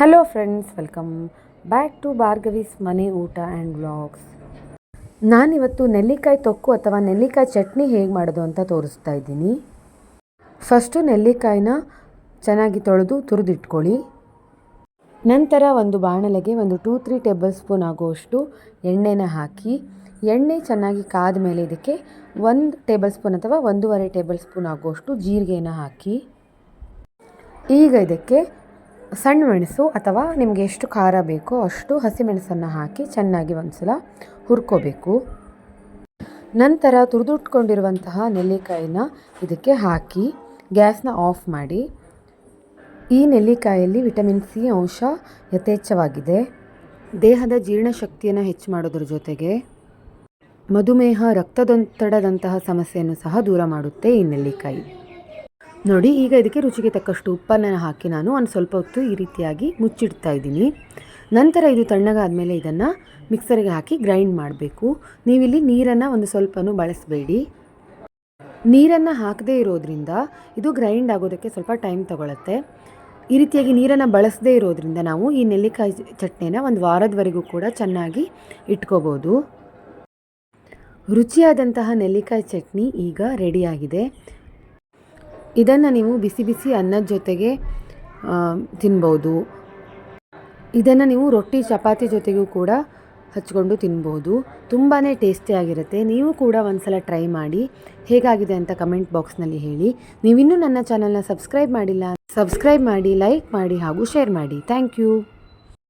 Hello friends welcome back to Bhargavi's ಮನೆ ಊಟ and vlogs ನಾನಿವತ್ತು ನೆಲ್ಲಿಕಾಯಿ ತೊಕ್ಕು ಅಥವಾ ನೆಲ್ಲಿಕಾಯಿ ಚಟ್ನಿ ಹೇಗೆ ಮಾಡೋದು ಅಂತ ತೋರಿಸ್ತಾ ಇದ್ದೀನಿ. ಫಸ್ಟು ನೆಲ್ಲಿಕಾಯಿನ ಚೆನ್ನಾಗಿ ತೊಳೆದು ತುರಿದಿಟ್ಕೊಳ್ಳಿ. ನಂತರ ಒಂದು ಬಾಣಲೆಗೆ ಒಂದು ಟೂ ತ್ರೀ ಟೇಬಲ್ ಸ್ಪೂನ್ ಆಗುವಷ್ಟು ಎಣ್ಣೆನ ಹಾಕಿ, ಎಣ್ಣೆ ಚೆನ್ನಾಗಿ ಕಾದ ಮೇಲೆ ಇದಕ್ಕೆ ಒಂದು ಟೇಬಲ್ ಸ್ಪೂನ್ ಅಥವಾ ಒಂದೂವರೆ ಟೇಬಲ್ ಸ್ಪೂನ್ ಆಗುವಷ್ಟು ಜೀರಿಗೆನ ಹಾಕಿ, ಈಗ ಇದಕ್ಕೆ ಸಣ್ಣ ಮೆಣಸು ಅಥವಾ ನಿಮಗೆ ಎಷ್ಟು ಖಾರ ಬೇಕೋ ಅಷ್ಟು ಹಸಿಮೆಣಸನ್ನು ಹಾಕಿ ಚೆನ್ನಾಗಿ ಒಂದ್ಸಲ ಹುರ್ಕೋಬೇಕು. ನಂತರ ತುರಿದುಟ್ಕೊಂಡಿರುವಂತಹ ನೆಲ್ಲಿಕಾಯಿನ ಇದಕ್ಕೆ ಹಾಕಿ ಗ್ಯಾಸ್ನ ಆಫ್ ಮಾಡಿ. ಈ ನೆಲ್ಲಿಕಾಯಲ್ಲಿ ವಿಟಮಿನ್ ಸಿ ಅಂಶ ಯಥೇಚ್ಛವಾಗಿದೆ. ದೇಹದ ಜೀರ್ಣಶಕ್ತಿಯನ್ನು ಹೆಚ್ಚು ಮಾಡೋದ್ರ ಜೊತೆಗೆ ಮಧುಮೇಹ, ರಕ್ತದೊತ್ತಡದಂತಹ ಸಮಸ್ಯೆಯನ್ನು ಸಹ ದೂರ ಮಾಡುತ್ತೆ ಈ ನೆಲ್ಲಿಕಾಯಿ. ನೋಡಿ, ಈಗ ಇದಕ್ಕೆ ರುಚಿಗೆ ತಕ್ಕಷ್ಟು ಉಪ್ಪನ್ನು ಹಾಕಿ ನಾನು ಒಂದು ಸ್ವಲ್ಪ ಹೊತ್ತು ಈ ರೀತಿಯಾಗಿ ಮುಚ್ಚಿಡ್ತಾ ಇದ್ದೀನಿ. ನಂತರ ಇದು ತಣ್ಣಗಾದಮೇಲೆ ಇದನ್ನು ಮಿಕ್ಸರ್ಗೆ ಹಾಕಿ ಗ್ರೈಂಡ್ ಮಾಡಬೇಕು. ನೀವಿಲ್ಲಿ ನೀರನ್ನು ಒಂದು ಸ್ವಲ್ಪನೂ ಬಳಸಬೇಡಿ. ನೀರನ್ನು ಹಾಕದೇ ಇರೋದ್ರಿಂದ ಇದು ಗ್ರೈಂಡ್ ಆಗೋದಕ್ಕೆ ಸ್ವಲ್ಪ ಟೈಮ್ ತಗೊಳುತ್ತೆ. ಈ ರೀತಿಯಾಗಿ ನೀರನ್ನು ಬಳಸದೇ ಇರೋದ್ರಿಂದ ನಾವು ಈ ನೆಲ್ಲಿಕಾಯಿ ಚಟ್ನಿನ ಒಂದು ವಾರದವರೆಗೂ ಕೂಡ ಚೆನ್ನಾಗಿ ಇಟ್ಕೋಬೋದು. ರುಚಿಯಾದಂತಹ ನೆಲ್ಲಿಕಾಯಿ ಚಟ್ನಿ ಈಗ ರೆಡಿಯಾಗಿದೆ ಇದನ್ನು ನೀವು ಬಿಸಿ ಬಿಸಿ ಅನ್ನದ ಜೊತೆಗೆ ತಿನ್ಬೋದು. ಇದನ್ನು ನೀವು ರೊಟ್ಟಿ, ಚಪಾತಿ ಜೊತೆಗೂ ಕೂಡ ಹಚ್ಕೊಂಡು ತಿನ್ಬೋದು. ತುಂಬಾ ಟೇಸ್ಟಿಯಾಗಿರುತ್ತೆ ನೀವು ಕೂಡ ಒಂದ್ಸಲ ಟ್ರೈ ಮಾಡಿ. ಹೇಗಾಗಿದೆ ಅಂತ ಕಮೆಂಟ್ ಬಾಕ್ಸ್ನಲ್ಲಿ ಹೇಳಿ. ನೀವಿನ್ನೂ ನನ್ನ ಚಾನಲ್ನ ಸಬ್ಸ್ಕ್ರೈಬ್ ಮಾಡಿಲ್ಲ, ಸಬ್ಸ್ಕ್ರೈಬ್ ಮಾಡಿ, ಲೈಕ್ ಮಾಡಿ ಹಾಗೂ ಶೇರ್ ಮಾಡಿ. Thank you.